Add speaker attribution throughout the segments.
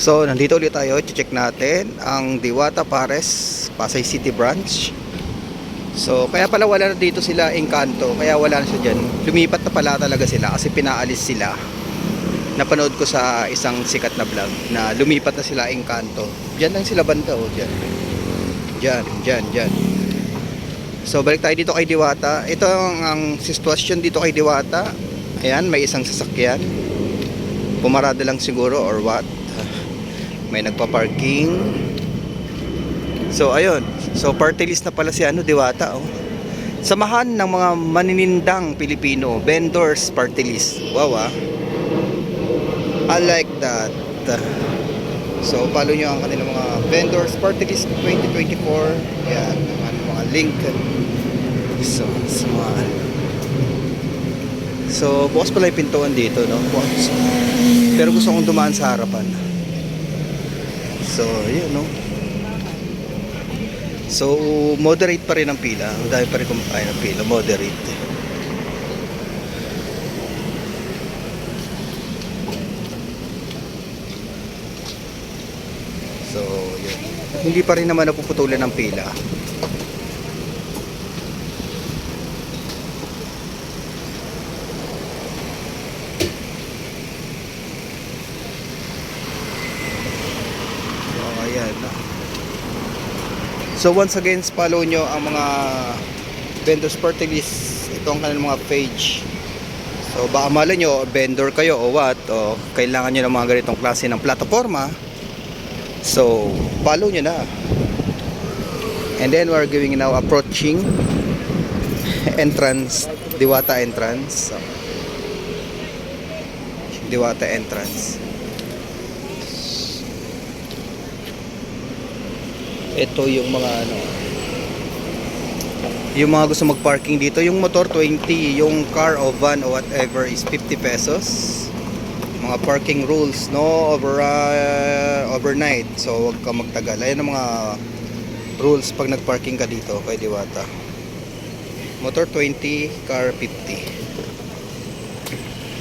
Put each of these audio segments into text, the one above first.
Speaker 1: So, nandito ulit tayo. Check natin ang Diwata Pares, Pasay City Branch. So, kaya pala wala na dito sila Encanto. Kaya wala na siya dyan. Lumipat na pala talaga sila kasi pinaalis sila. Napanood ko sa isang sikat na vlog na lumipat na sila Encanto. Diyan lang sila banda oh, diyan. Diyan, diyan, diyan. So, balik tayo dito kay Diwata. Ito ang, ang sitwasyon dito kay Diwata. Ayan, may isang sasakyan. Pumarada lang siguro or what. May nagpa-parking. So, ayun. So, party list na pala si ano, Diwata. Oh. Samahan ng mga maninindang Pilipino. Vendors party list. Wow ah. I like that. So, follow nyo ang kanilang mga vendors party list 2024. Yan, ang mga link. So, mga So, bukas pala yung pintuan dito, no? Bukas. Pero gusto kong dumaan sa harapan. So, yun, no? So, moderate pa rin ang pila. Ang dami pa rin kumakain ng pila. Moderate. So, yun. Hindi pa rin naman napuputulan ng pila. So, So, once again, follow nyo ang mga vendors party list. Ito ang kanilang mga page. So, baka mala nyo, vendor kayo o what, o kailangan nyo ng mga ganitong klase ng plataforma. So, follow nyo na. And then, we're going now approaching entrance, Diwata entrance. So, Diwata entrance. Ito yung mga ano. Yung mga gusto mag-parking dito yung motor 20 yung car o van o whatever is 50 pesos. Mga parking rules no? Over uh, overnight. So wag ka magtagal. Ayan ang mga rules pag nag-parking ka dito kay Diwata. Motor 20 car 50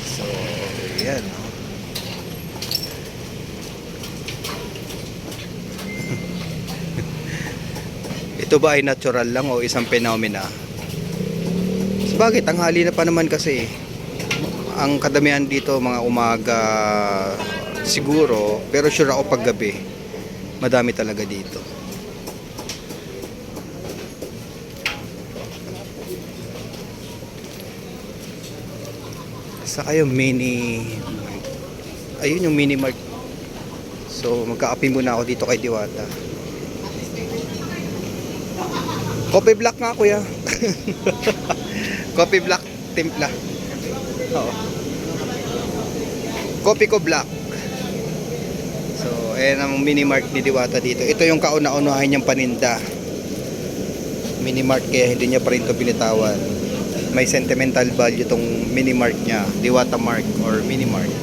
Speaker 1: so yan ito ba ay natural lang o isang phenomena? Sabagay, tanghali na pa naman kasi. Ang kadamihan dito mga umaga siguro, pero sure ako pag gabi. Madami talaga dito. Sa kayo mini Ayun yung mini mart. So magkaapi muna ako dito kay Diwata. Coffee black nga kuya. Coffee black timpla. Oo. Coffee ko black. So, ayan ang mini mart ni Diwata dito. Ito yung kauna-unahan niyang paninda. Mini mart kaya hindi niya pa rin ito binitawan. May sentimental value tong mini mart niya. Diwata Mark or mini mart.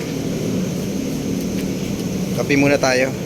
Speaker 1: Kape muna tayo.